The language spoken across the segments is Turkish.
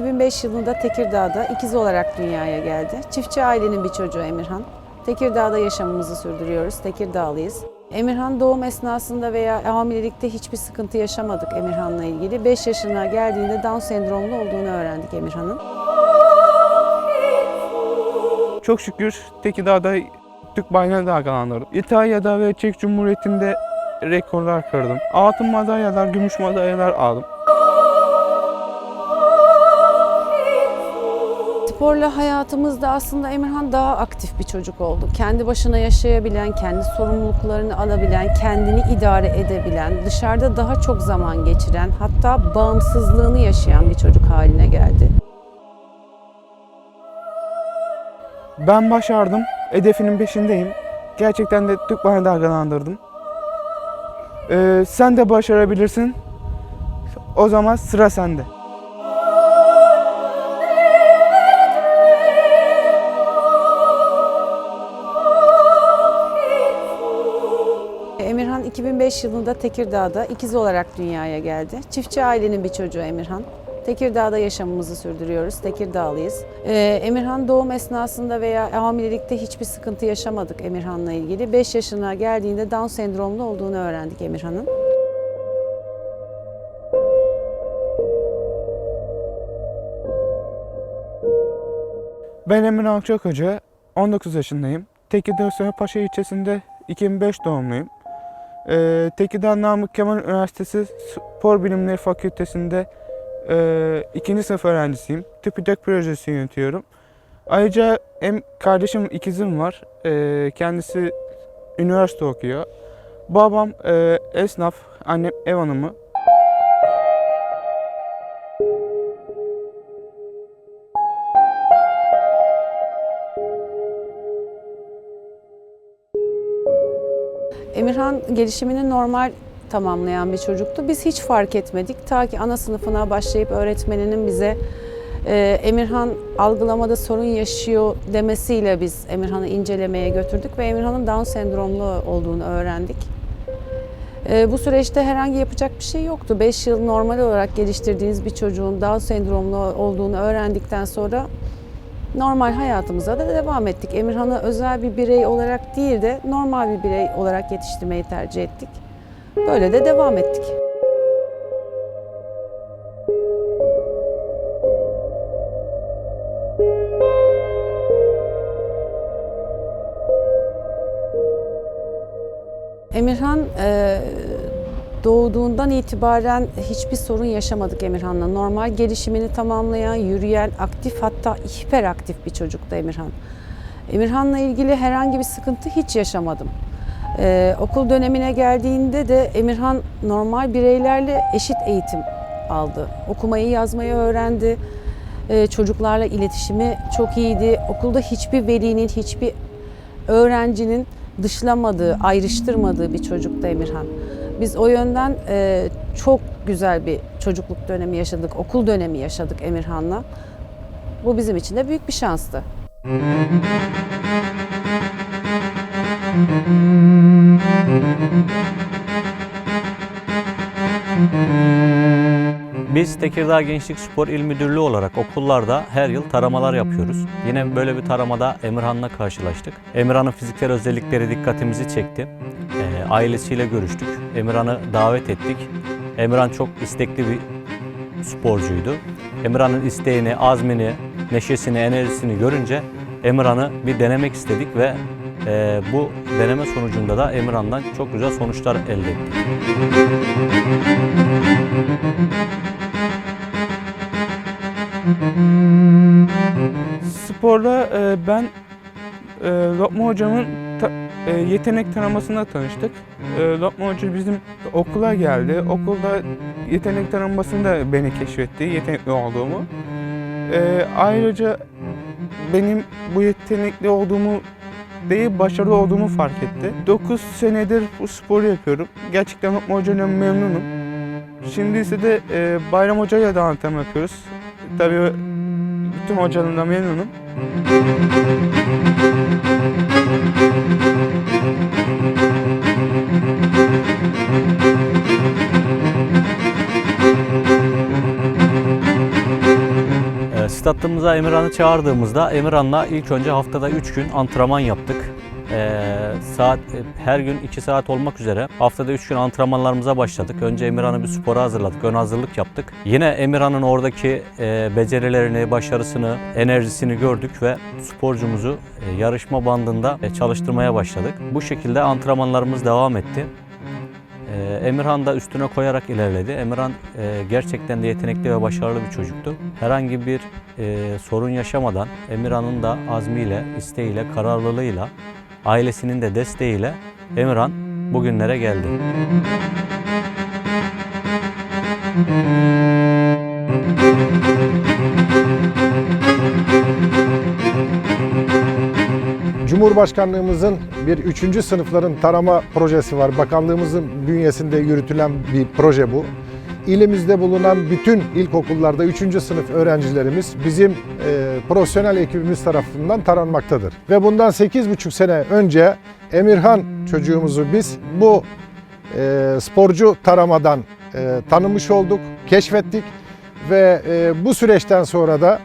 2005 yılında Tekirdağ'da ikiz olarak dünyaya geldi. Çiftçi ailenin bir çocuğu Emirhan. Tekirdağ'da yaşamımızı sürdürüyoruz. Tekirdağlıyız. Emirhan doğum esnasında veya hamilelikte hiçbir sıkıntı yaşamadık Emirhan'la ilgili. 5 yaşına geldiğinde Down sendromlu olduğunu öğrendik Emirhan'ın. Çok şükür Tekirdağ'da Türk bayrağını dalgalandırdım. İtalya'da ve Çek Cumhuriyeti'nde rekorlar kırdım. Altın madalyalar, gümüş madalyalar aldım. Sporla hayatımızda aslında Emirhan daha aktif bir çocuk oldu. Kendi başına yaşayabilen, kendi sorumluluklarını alabilen, kendini idare edebilen, dışarıda daha çok zaman geçiren, hatta bağımsızlığını yaşayan bir çocuk haline geldi. Ben başardım. Hedefinin peşindeyim. Gerçekten de Türk bayrağını dalgalandırdım. Ee, sen de başarabilirsin. O zaman sıra sende. 2005 yılında Tekirdağ'da ikiz olarak dünyaya geldi. Çiftçi ailenin bir çocuğu Emirhan. Tekirdağ'da yaşamımızı sürdürüyoruz. Tekirdağlıyız. Ee, Emirhan doğum esnasında veya hamilelikte hiçbir sıkıntı yaşamadık Emirhan'la ilgili. 5 yaşına geldiğinde Down sendromlu olduğunu öğrendik Emirhan'ın. Ben Emre Akçakhoca, 19 yaşındayım. Tekirdağ Paşa ilçesinde 2005 doğumluyum. Ee, Tekirdağ Namık Kemal Üniversitesi Spor Bilimleri Fakültesi'nde e, ikinci sınıf öğrencisiyim. TÜBİTAK projesi yönetiyorum. Ayrıca hem kardeşim ikizim var. Ee, kendisi üniversite okuyor. Babam e, esnaf, annem ev hanımı. Emirhan gelişimini normal tamamlayan bir çocuktu. Biz hiç fark etmedik. Ta ki ana sınıfına başlayıp öğretmeninin bize e, Emirhan algılamada sorun yaşıyor demesiyle biz Emirhan'ı incelemeye götürdük ve Emirhan'ın Down sendromlu olduğunu öğrendik. E, bu süreçte herhangi yapacak bir şey yoktu. 5 yıl normal olarak geliştirdiğiniz bir çocuğun Down sendromlu olduğunu öğrendikten sonra normal hayatımıza da devam ettik. Emirhan'ı özel bir birey olarak değil de normal bir birey olarak yetiştirmeyi tercih ettik. Böyle de devam ettik. Doğduğundan itibaren hiçbir sorun yaşamadık Emirhan'la. Normal gelişimini tamamlayan, yürüyen, aktif hatta hiperaktif bir çocuktu Emirhan. Emirhan'la ilgili herhangi bir sıkıntı hiç yaşamadım. Ee, okul dönemine geldiğinde de Emirhan normal bireylerle eşit eğitim aldı. Okumayı, yazmayı öğrendi. Ee, çocuklarla iletişimi çok iyiydi. Okulda hiçbir velinin, hiçbir öğrencinin dışlamadığı, ayrıştırmadığı bir çocuktu Emirhan. Biz o yönden e, çok güzel bir çocukluk dönemi yaşadık, okul dönemi yaşadık Emirhan'la. Bu bizim için de büyük bir şanstı. Biz Tekirdağ Gençlik Spor İl Müdürlüğü olarak okullarda her yıl taramalar yapıyoruz. Yine böyle bir taramada Emirhan'la karşılaştık. Emirhan'ın fiziksel özellikleri dikkatimizi çekti. Ailesiyle görüştük. Emirhan'ı davet ettik. Emirhan çok istekli bir sporcuydu. Emirhan'ın isteğini, azmini, neşesini, enerjisini görünce Emirhan'ı bir denemek istedik ve e, bu deneme sonucunda da Emirhan'dan çok güzel sonuçlar elde ettik. Sporda e, ben e, Lokma hocamın e, yetenek taramasında tanıştık. E, Lokma hoca bizim okula geldi. Okulda yetenek taramasında beni keşfetti, yetenekli olduğumu. E, ayrıca benim bu yetenekli olduğumu değil, başarılı olduğumu fark etti. 9 senedir bu sporu yapıyorum. Gerçekten Lokma hocayla memnunum. Şimdi ise de e, Bayram Hoca'yla da antrenman yapıyoruz. Tabii bütün hocalarımdan memnunum. Statımıza Emirhan'ı çağırdığımızda Emirhan'la ilk önce haftada 3 gün antrenman yaptık. Ee, saat her gün 2 saat olmak üzere haftada 3 gün antrenmanlarımıza başladık. Önce Emirhan'ı bir spora hazırladık, ön hazırlık yaptık. Yine Emirhan'ın oradaki e, becerilerini, başarısını, enerjisini gördük ve sporcumuzu e, yarışma bandında e, çalıştırmaya başladık. Bu şekilde antrenmanlarımız devam etti. Ee, Emirhan da üstüne koyarak ilerledi. Emirhan e, gerçekten de yetenekli ve başarılı bir çocuktu. Herhangi bir e, sorun yaşamadan Emirhan'ın da azmiyle, isteğiyle, kararlılığıyla, ailesinin de desteğiyle Emirhan bugünlere geldi. Cumhurbaşkanlığımızın bir üçüncü sınıfların tarama projesi var. Bakanlığımızın bünyesinde yürütülen bir proje bu. İlimizde bulunan bütün ilkokullarda üçüncü sınıf öğrencilerimiz bizim e, profesyonel ekibimiz tarafından taranmaktadır. Ve bundan 8,5 sene önce Emirhan çocuğumuzu biz bu e, sporcu taramadan e, tanımış olduk, keşfettik ve e, bu süreçten sonra da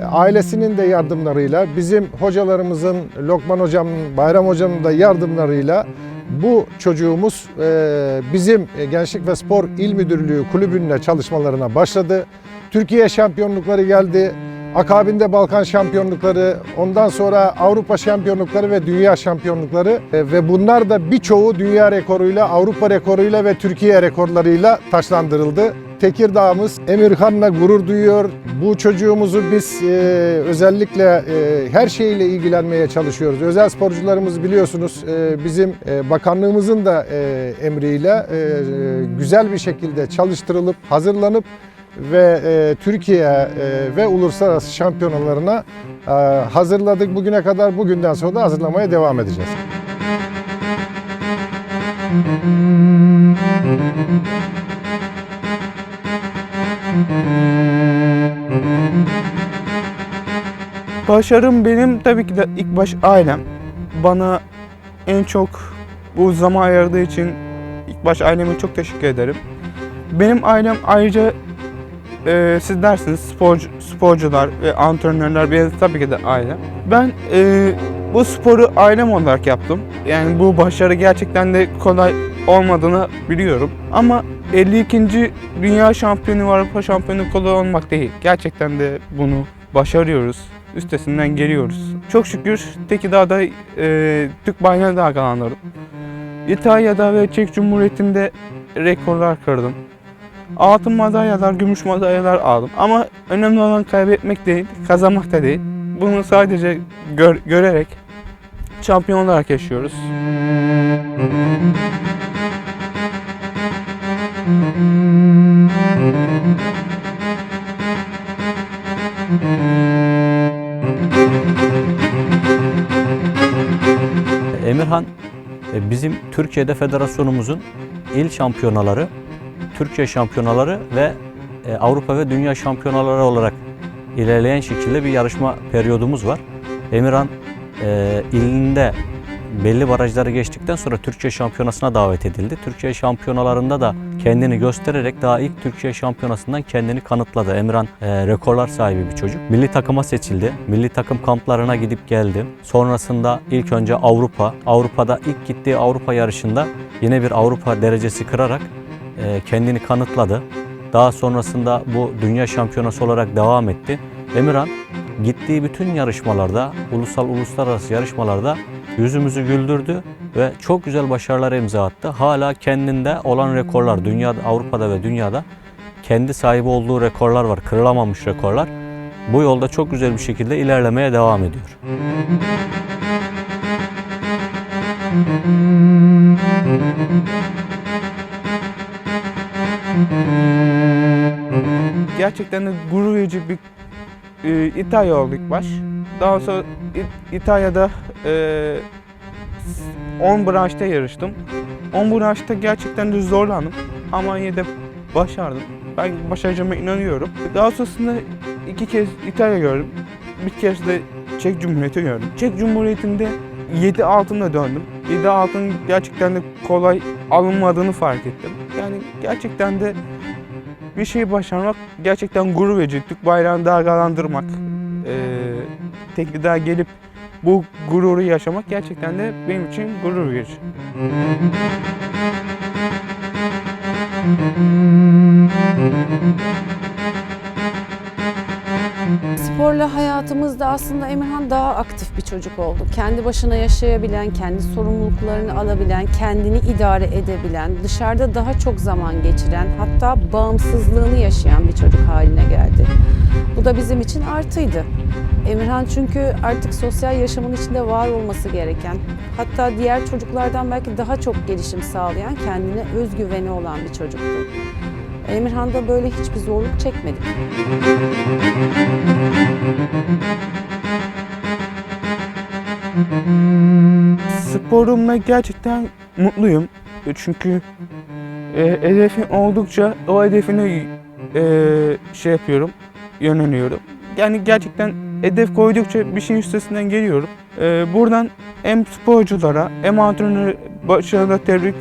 e, ailesinin de yardımlarıyla, bizim hocalarımızın, Lokman hocamın, Bayram hocamın da yardımlarıyla bu çocuğumuz e, bizim Gençlik ve Spor İl Müdürlüğü kulübünle çalışmalarına başladı. Türkiye şampiyonlukları geldi. Akabinde Balkan şampiyonlukları, ondan sonra Avrupa şampiyonlukları ve dünya şampiyonlukları E, ve bunlar da birçoğu dünya rekoruyla, Avrupa rekoruyla ve Türkiye rekorlarıyla taşlandırıldı. Tekirdağ'ımız Emirhan'la gurur duyuyor. Bu çocuğumuzu biz e, özellikle e, her şeyle ilgilenmeye çalışıyoruz. Özel sporcularımız biliyorsunuz e, bizim e, bakanlığımızın da e, emriyle e, güzel bir şekilde çalıştırılıp hazırlanıp ve e, Türkiye e, ve uluslararası şampiyonalarına e, hazırladık bugüne kadar. Bugünden sonra da hazırlamaya devam edeceğiz. Başarım benim tabii ki de ilk baş ailem. Bana en çok bu zaman ayırdığı için ilk baş aileme çok teşekkür ederim. Benim ailem ayrıca e, siz dersiniz sporcu, sporcular ve antrenörler benim tabii ki de ailem. Ben e, bu sporu ailem olarak yaptım. Yani bu başarı gerçekten de kolay olmadığını biliyorum. Ama 52. Dünya Şampiyonu Avrupa Şampiyonu kolay olmak değil. Gerçekten de bunu başarıyoruz. Üstesinden geliyoruz. Çok şükür Tekirdağ'da e, Türk bayrağını dalgalandırdım. İtalya'da ve Çek Cumhuriyeti'nde rekorlar kırdım. Altın madalyalar, gümüş madalyalar aldım. Ama önemli olan kaybetmek değil, kazanmak da değil. Bunu sadece gör- görerek şampiyon olarak yaşıyoruz. Emirhan e, bizim Türkiye'de federasyonumuzun il şampiyonaları, Türkiye şampiyonaları ve e, Avrupa ve Dünya şampiyonaları olarak ilerleyen şekilde bir yarışma periyodumuz var. Emirhan e, ilinde belli barajları geçtikten sonra Türkiye şampiyonasına davet edildi. Türkiye şampiyonalarında da kendini göstererek daha ilk Türkiye şampiyonasından kendini kanıtladı. Emirhan e, rekorlar sahibi bir çocuk. Milli takıma seçildi. Milli takım kamplarına gidip geldi. Sonrasında ilk önce Avrupa, Avrupa'da ilk gittiği Avrupa yarışında yine bir Avrupa derecesi kırarak e, kendini kanıtladı. Daha sonrasında bu dünya şampiyonası olarak devam etti. Emirhan gittiği bütün yarışmalarda, ulusal uluslararası yarışmalarda yüzümüzü güldürdü ve çok güzel başarılar imza attı. Hala kendinde olan rekorlar, dünyada, Avrupa'da ve dünyada kendi sahibi olduğu rekorlar var, kırılamamış rekorlar. Bu yolda çok güzel bir şekilde ilerlemeye devam ediyor. Gerçekten de gurur verici bir e, İtalya oldu ilk baş. Daha sonra İtalya'da e, 10 branşta yarıştım. 10 branşta gerçekten de zorlandım ama yine de başardım. Ben başaracağıma inanıyorum. Daha sonrasında iki kez İtalya gördüm. Bir kez de Çek Cumhuriyeti gördüm. Çek Cumhuriyeti'nde 7 altınla döndüm. 7 altın gerçekten de kolay alınmadığını fark ettim. Yani gerçekten de bir şey başarmak gerçekten gurur verici. Türk bayrağını dalgalandırmak, e, Tekirdağ'a gelip bu gururu yaşamak gerçekten de benim için gurur verici. Sporla hayatımızda aslında Emirhan daha aktif bir çocuk oldu. Kendi başına yaşayabilen, kendi sorumluluklarını alabilen, kendini idare edebilen, dışarıda daha çok zaman geçiren, hatta bağımsızlığını yaşayan bir çocuk haline geldi. Bu da bizim için artıydı. Emirhan çünkü artık sosyal yaşamın içinde var olması gereken, hatta diğer çocuklardan belki daha çok gelişim sağlayan, kendine özgüveni olan bir çocuktu. Emirhan'da böyle hiçbir zorluk çekmedik. Sporumla gerçekten mutluyum. E, Çünkü e, hedefim oldukça o hedefine e, şey yapıyorum, yöneliyorum. Yani gerçekten hedef koydukça bir şeyin üstesinden geliyorum. E, buradan hem sporculara hem antrenörü başarılı tebrik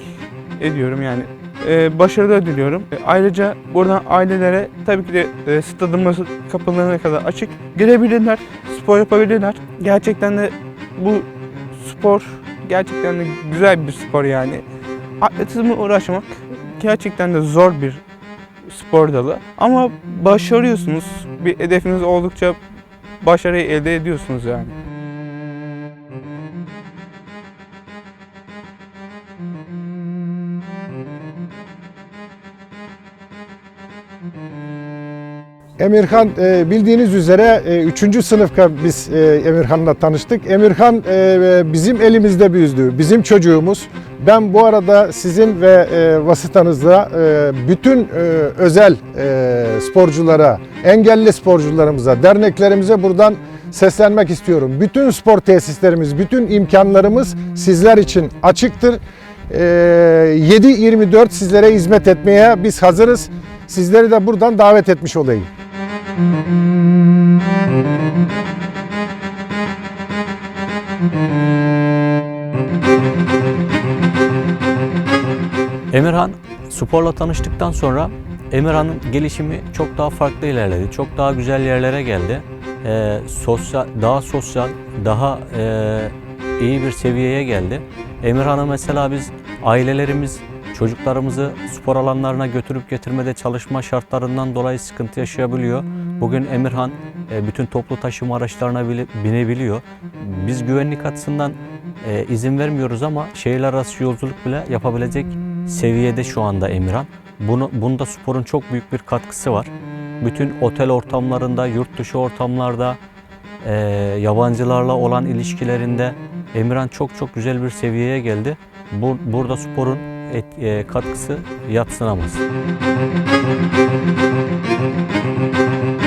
ediyorum yani. E, başarılar diliyorum. E, ayrıca buradan ailelere tabii ki de e, stadımız kapılarına kadar açık. Gelebilirler, spor yapabilirler. Gerçekten de bu spor gerçekten de güzel bir spor yani. Atletizmle uğraşmak gerçekten de zor bir spor dalı. Ama başarıyorsunuz. Bir hedefiniz oldukça başarıyı elde ediyorsunuz yani. Emirhan e, bildiğiniz üzere 3. sınıfta biz e, Emirhan'la tanıştık. Emirhan e, bizim elimizde büyüdü, bizim çocuğumuz. Ben bu arada sizin ve e, vasıtanızla e, bütün e, özel e, sporculara, engelli sporcularımıza, derneklerimize buradan seslenmek istiyorum. Bütün spor tesislerimiz, bütün imkanlarımız sizler için açıktır. E, 7-24 sizlere hizmet etmeye biz hazırız. Sizleri de buradan davet etmiş olayım. Emirhan sporla tanıştıktan sonra Emirhan'ın gelişimi çok daha farklı ilerledi. Çok daha güzel yerlere geldi. Ee, sosyal, daha sosyal, daha e, iyi bir seviyeye geldi. Emirhan'ı mesela biz ailelerimiz çocuklarımızı spor alanlarına götürüp getirmede çalışma şartlarından dolayı sıkıntı yaşayabiliyor. Bugün Emirhan e, bütün toplu taşıma araçlarına bile binebiliyor. Biz güvenlik açısından e, izin vermiyoruz ama şehirler arası yolculuk bile yapabilecek seviyede şu anda Emirhan. Bunu, bunda sporun çok büyük bir katkısı var. Bütün otel ortamlarında, yurt dışı ortamlarda, e, yabancılarla olan ilişkilerinde Emirhan çok çok güzel bir seviyeye geldi. Bu, burada sporun et, e, katkısı yatsınamaz. Ee,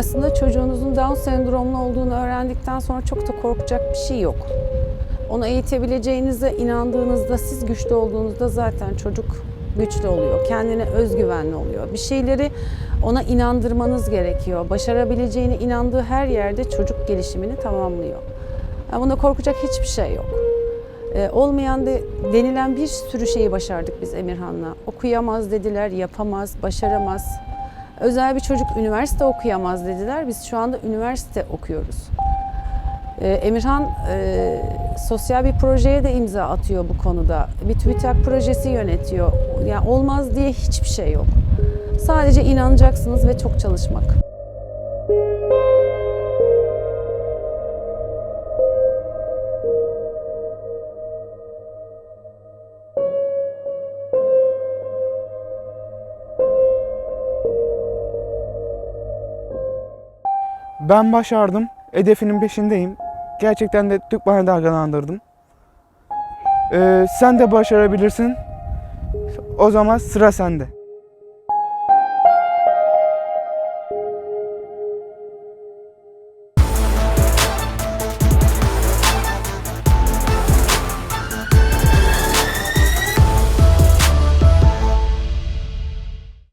aslında çocuğunuzun Down sendromlu olduğunu öğrendikten sonra çok da korkacak bir şey yok. Onu eğitebileceğinize inandığınızda, siz güçlü olduğunuzda zaten çocuk güçlü oluyor. Kendine özgüvenli oluyor. Bir şeyleri ona inandırmanız gerekiyor. Başarabileceğine inandığı her yerde çocuk gelişimini tamamlıyor. Yani bunda korkacak hiçbir şey yok. Ee, olmayan de, denilen bir sürü şeyi başardık biz Emirhan'la. Okuyamaz dediler, yapamaz, başaramaz. Özel bir çocuk üniversite okuyamaz dediler. Biz şu anda üniversite okuyoruz. Ee, Emirhan e, sosyal bir projeye de imza atıyor bu konuda. Bir TÜBİTAK projesi yönetiyor. Yani olmaz diye hiçbir şey yok. Sadece inanacaksınız ve çok çalışmak. Ben başardım. Hedefimin peşindeyim. Gerçekten de Türk bayrağını dalgalandırdım. Ee, sen de başarabilirsin. O zaman sıra sende.